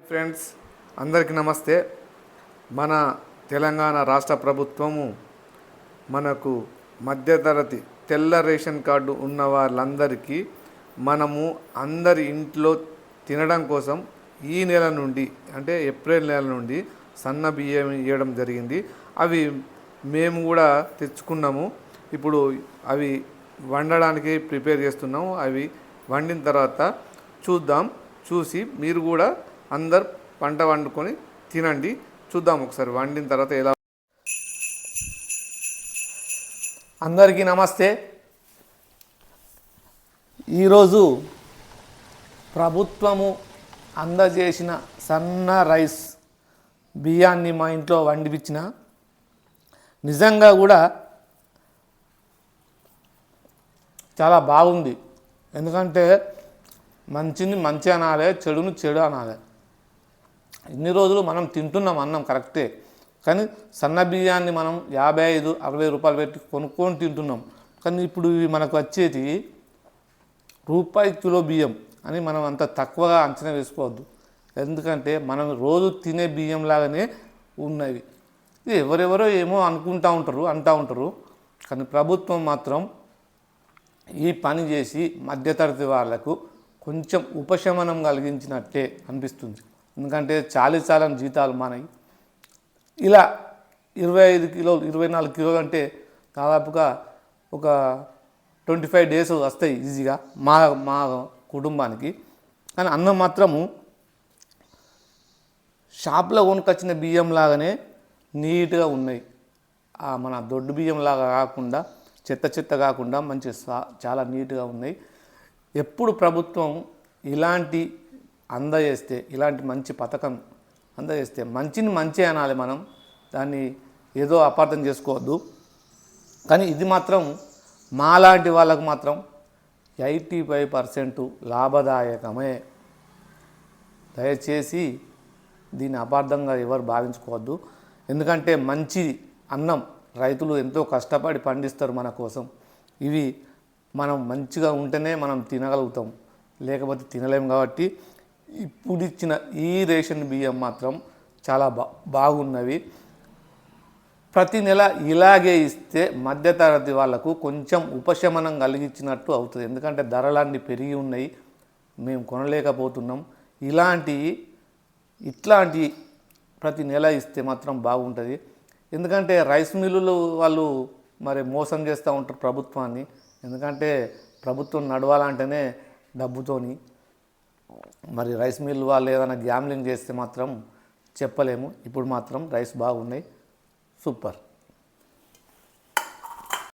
Friends అందరికీ నమస్తే. మన తెలంగాణ రాష్ట్ర ప్రభుత్వము మనకు మధ్యతరగతి తెల్ల రేషన్ కార్డు ఉన్న వాళ్ళందరికీ మనము అందరి ఇంట్లో తినడం కోసం ఈ నెల నుండి అంటే ఏప్రిల్ నెల నుండి సన్న బియ్యం ఇవ్వడం జరిగింది. అవి మేము కూడా తెచ్చుకున్నాము. ఇప్పుడు అవి వండడానికి ప్రిపేర్ చేస్తున్నాము. అవి వండిన తర్వాత చూద్దాం. చూసి మీరు కూడా అందరు పంట వండుకొని తినండి. చూద్దాం ఒకసారి వండిన తర్వాత ఎలా అందరికీ నమస్తే. ఈరోజు ప్రభుత్వము అందజేసిన సన్న రైస్ బియ్యాన్ని మా ఇంట్లో వండిపించిన. నిజంగా కూడా చాలా బాగుంది. ఎందుకంటే మంచిని మంచి అనాలి చెడును చెడు అనాలి. ఇన్ని రోజులు మనం తింటున్నాం అన్నం కరెక్టే. కానీ సన్న బియ్యాన్ని మనం యాభై ఐదు అరవై రూపాయలు పెట్టి కొనుక్కొని తింటున్నాం. కానీ ఇప్పుడు ఇవి మనకు వచ్చేది రూపాయి కిలో బియ్యం అని మనం అంత తక్కువగా అంచనా వేసుకోవద్దు. ఎందుకంటే మనం రోజు తినే బియ్యం లాగానే ఉన్నవి. ఇది ఎవరెవరో ఏమో అనుకుంటా ఉంటారు అంటూ ఉంటారు. కానీ ప్రభుత్వం మాత్రం ఈ పని చేసి మధ్యతరగతి వాళ్ళకు కొంచెం ఉపశమనం కలిగించినట్టే అనిపిస్తుంది. ఎందుకంటే చాలీ చాలని జీతాలు మానాయి. ఇలా ఇరవై ఐదు కిలోలు ఇరవై నాలుగు కిలోలు అంటే దాదాపుగా ఒక ట్వంటీ ఫైవ్ డేస్ వస్తాయి ఈజీగా మా మా కుటుంబానికి. కానీ అన్నం మాత్రము షాప్లో కొనుకొచ్చిన బియ్యం లాగానే నీట్గా ఉన్నాయి. మన దొడ్డు బియ్యం లాగా కాకుండా చెత్త చెత్త కాకుండా మంచి చాలా నీట్గా ఉన్నాయి. ఎప్పుడు ప్రభుత్వం ఇలాంటి అందజేస్తే ఇలాంటి మంచి పథకం అందజేస్తే మంచిని మంచి అనాలి మనం. దాన్ని ఏదో అపార్థం చేసుకోవద్దు. కానీ ఇది మాత్రం మాలాంటి వాళ్ళకు మాత్రం ఎయిటీ ఫైవ్ పర్సెంట్ లాభదాయకమే. దయచేసి దీన్ని అపార్థంగా ఎవరు భావించుకోవద్దు. ఎందుకంటే మంచి అన్నం రైతులు ఎంతో కష్టపడి పండిస్తారు మన కోసం. ఇవి మనం మంచిగా ఉంటేనే మనం తినగలుగుతాం. లేకపోతే తినలేము కాబట్టి ఇప్పుడు ఇచ్చిన ఈ రేషన్ బియ్యం మాత్రం చాలా బా బాగున్నవి. ప్రతి నెల ఇలాగే ఇస్తే మధ్యతరగతి వాళ్ళకు కొంచెం ఉపశమనం కలిగించినట్టు అవుతుంది. ఎందుకంటే ధరలన్నీ పెరిగి ఉన్నాయి. మేము కొనలేకపోతున్నాం. ఇలాంటి ఇట్లాంటి ప్రతి నెల ఇస్తే మాత్రం బాగుంటుంది. ఎందుకంటే రైస్ మిల్లులు వాళ్ళు మరి మోసం చేస్తూ ఉంటారు ప్రభుత్వాన్ని. ఎందుకంటే ప్రభుత్వం నడవాలంటేనే డబ్బుతోని. మరి రైస్ మిల్ వాళ్ళు ఏదైనా గ్యామ్లింగ్ చేస్తే మాత్రం చెప్పలేము. ఇప్పుడు మాత్రం రైస్ బాగున్నాయి. సూపర్.